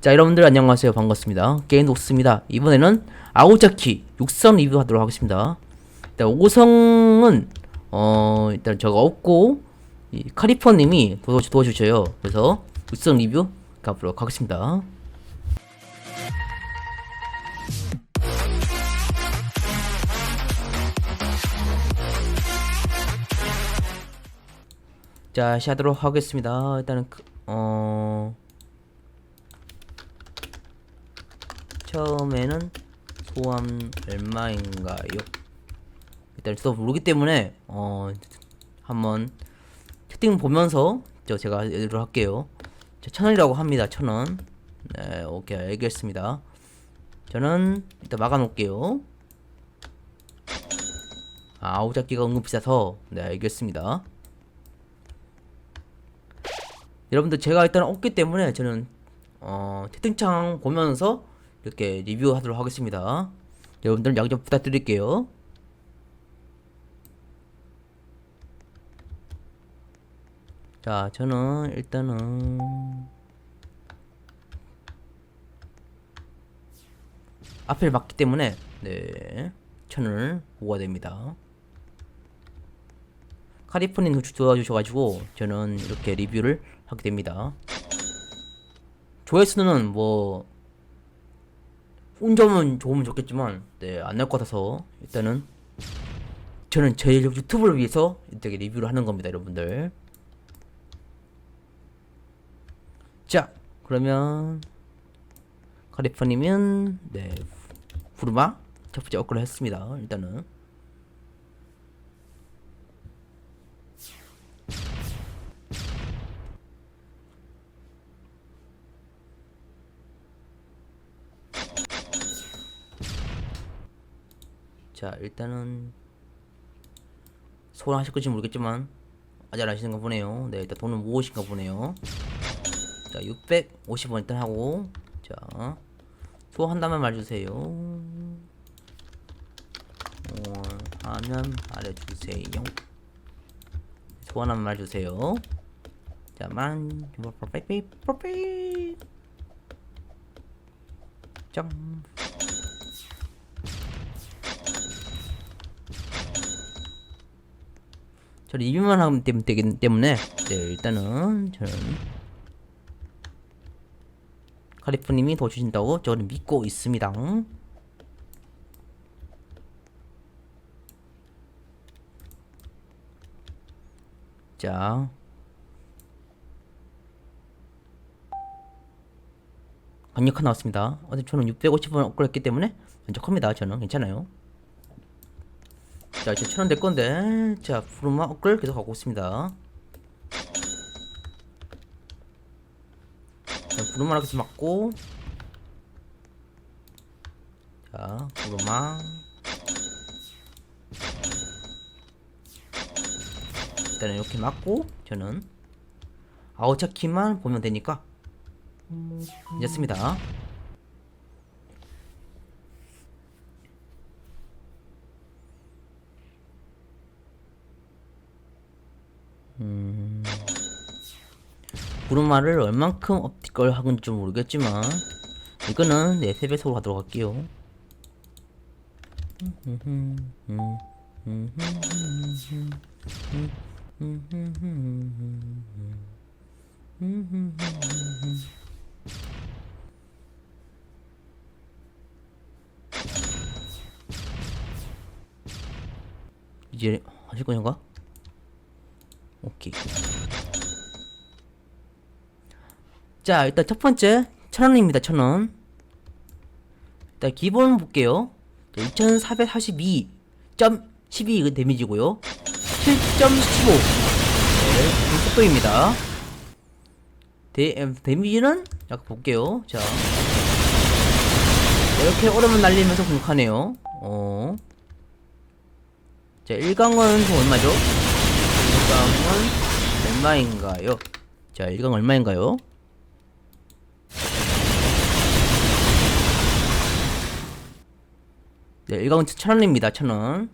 자 여러분들 안녕하세요. 반갑습니다. 게임 녹스입니다. 이번에는 아오자키 육성 리뷰하도록 하겠습니다. 일단 5성은 어 일단 저가 없고 이 카리퍼님이 도와, 도와주셔요. 그래서 육성 리뷰 가보도록 하겠습니다. 자 시작하도록 하겠습니다. 일단은 그, 어 처음에는 소함 얼마인가요? 일단 저도 모르기 때문에 어 한번 채팅 보면서 저 제가 얘기를 할게요. 자, 천 원이라고 합니다. 천 원. 네, 오케이 알겠습니다. 저는 일단 막아 놓을게요. 아, 아우잡기가 은근 비싸서 네 알겠습니다. 여러분들 제가 일단 없기 때문에 저는 어 채팅창 보면서 이렇게 리뷰하도록 하겠습니다. 여러분들 양해 좀 부탁드릴게요. 자, 저는 일단은 앞을 막기 때문에 네 천을 모아야 됩니다. 카리프님 도와주셔가지고 저는 이렇게 리뷰를 하게 됩니다. 조회수는 뭐 운점은 좋으면 좋겠지만 네, 안 날 것 같아서 일단은 저는 제 유튜브를 위해서 이렇게 리뷰를 하는 겁니다, 여러분들. 자, 그러면 카리퍼님은 네 부르마 첫 번째 업그레이드 했습니다. 일단은 자 일단은 소원하실 건지 모르겠지만 아직 안 하시는가 보네요. 네 일단 돈은 모으신가 보네요. 자 650원 일단 하고 자 소원한다면 말해주세요. 소원하면 말해주세요. 소원하면 말해주세요. 자만 퍼펙트 퍼펙트 짱 저 리뷰만 하면 되- 되기 때문에 네, 일단은 저는 카리프님이 도와주신다고 저는 믿고 있습니다. 자. 강력한 나왔습니다. 어제 저는 650원 업그레이드 했기 때문에 만족합니다. 저는 괜찮아요. 자 이제 천원 될 건데. 자 부르마 업글 계속 가고 있습니다. 자 부르마랑 계속 맞고. 자 부르마 일단은 이렇게 맞고 저는. 아우차키만 보면 되니까. 괜찮습니다 구름말을 얼만큼 업티걸 하는지 좀 모르겠지만 이거는 네 3배속으로 가도록 할게요 이제 하실 거인가? 오케이 자 일단 첫 번째 천원입니다 천원 일단 기본 볼게요 2442.12 이거 데미지고요 7.15 네, 그 속도입니다 데, 데미지는 약간 볼게요 자 이렇게 오르면 날리면서 공격하네요 어. 자 1강은 얼마죠? 1강은 얼마인가요? 자 1강 얼마인가요? 네, 일강은 천 원입니다. 천 원.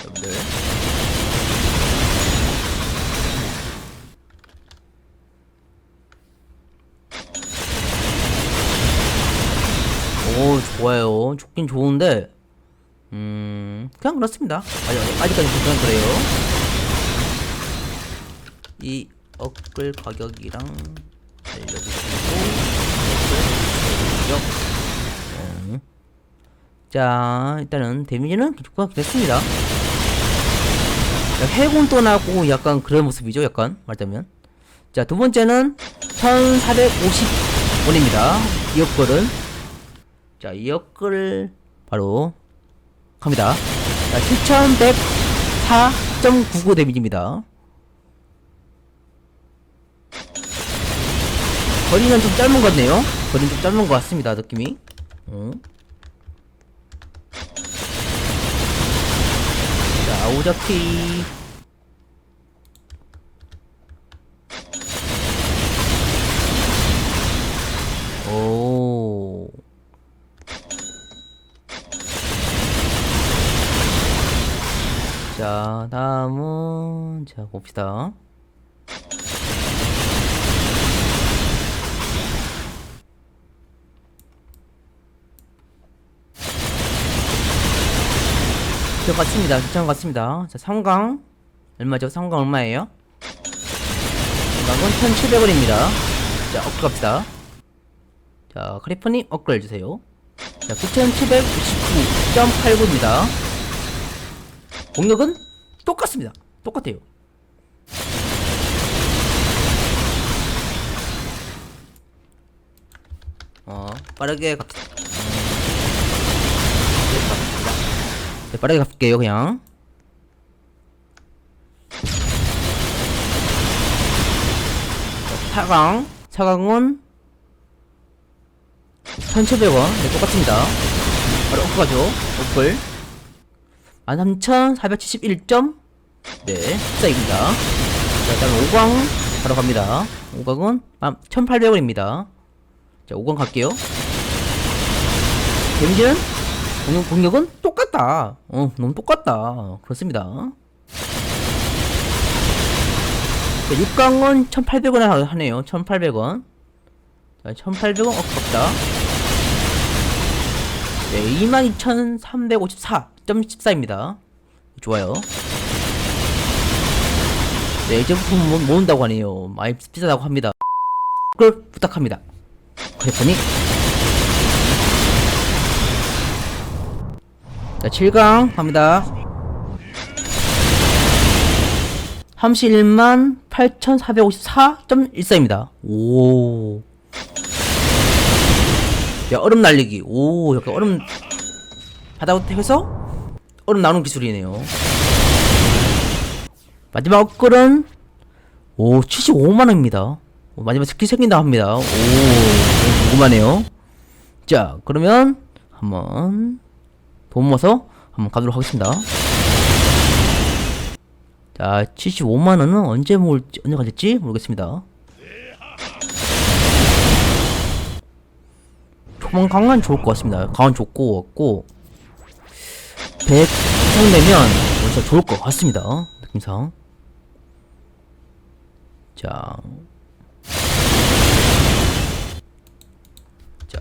여러분들. 오 좋아요 좋긴 좋은데 음 그냥 그렇습니다 아직, 아직까지 그냥 그래요 이 업글 가격이랑 알려주시고 가격 음. 자 일단은 데미지는 그냥 됐습니다 해군 떠나고 약간 그런 모습이죠 약간 말하자면 자 두 번째는 1450원입니다 이 업글은 자, 이 역을 바로 갑니다. 자, 7104.99 데미지입니다. 거리는 좀 짧은 것 같네요. 거리는 좀 짧은 것 같습니다, 느낌이. 어. 자, 오자키. 오. 자, 다음은 자 봅시다. 저 같습니다. 것 같습니다. 자, 3강 얼마죠? 3강 얼마예요? 3강은 1,700원입니다. 자, 업글 갑시다. 자, 크리퍼님 업글 해주세요. 자, 9,799.89입니다. 공격은 똑같습니다. 똑같아요. 어, 빠르게 갑시다. 음, 빠르게 갑시다. 네, 빠르게 갈게요, 그냥. 자, 4강. 4강은 1,700원. 네, 똑같습니다. 바로 옥가죠 옥글. 13,471점? 네, 숫자입니다. 자, 일단 5광 바로 갑니다. 5광은 1,800원입니다. 자, 5광 갈게요. 데미지는? 공격, 공격은 똑같다. 어, 너무 똑같다. 그렇습니다. 자, 6강은 1,800원 하네요. 1,800원. 자, 1,800원 아깝다. 네, 22,354.14입니다. 좋아요. 네, 이제부터 모, 모은다고 하네요. 많이 비싸다고 합니다. 그걸 부탁합니다. 그랬더니 자, 7강 갑니다. 31만 8,454.14입니다. 오. 야, 얼음 날리기. 오, 약간 얼음 바닥부터 해서 얼음 나오는 기술이네요. 마지막 업글은 오, 75만원입니다. 마지막 스킬 생긴다 합니다. 오, 궁금하네요. 자, 그러면 한번 돈 모아서 한번 가도록 하겠습니다. 자, 75만원은 언제 모을지, 언제 가질지 모르겠습니다. 초반 강은 좋을 것 같습니다. 강은 좋고, 같고, 100 이상 되면 진짜 좋을 것 같습니다. 느낌상. 자. 자,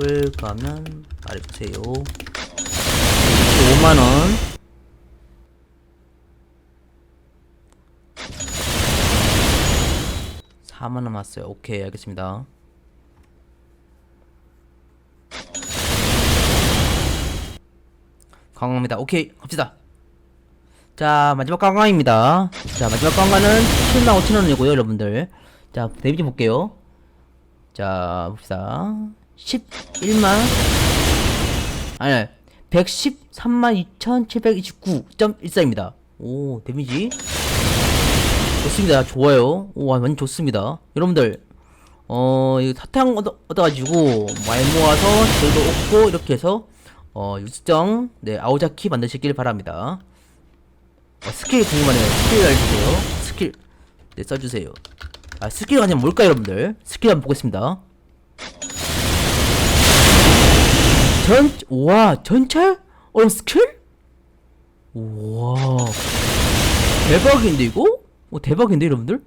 업글 가면 말해주세요. 5만원. 사만원 남았어요. 오케이, 알겠습니다. 강화입니다. 오케이, 갑시다. 자, 마지막 강화입니다. 자, 마지막 강화는 7만 5천원이고요, 여러분들. 자, 데미지 볼게요. 자, 봅시다. 11만, 아니, 113만 2,729.14입니다. 오, 데미지. 좋습니다. 좋아요. 오, 완전 좋습니다. 여러분들, 어, 이거 사탕 얻어, 얻어가지고, 많이 모아서 저도 얻고, 이렇게 해서, 어, 유수정, 네, 아오자키 만드시길 바랍니다. 어, 스킬 궁금하네요. 스킬 알려주세요. 스킬, 네, 써주세요. 아, 스킬 아니면 뭘까요, 여러분들? 스킬 한번 보겠습니다. 전, 와, 전철? 얼음 스킬? 우와. 대박인데, 이거? 오, 대박인데, 여러분들?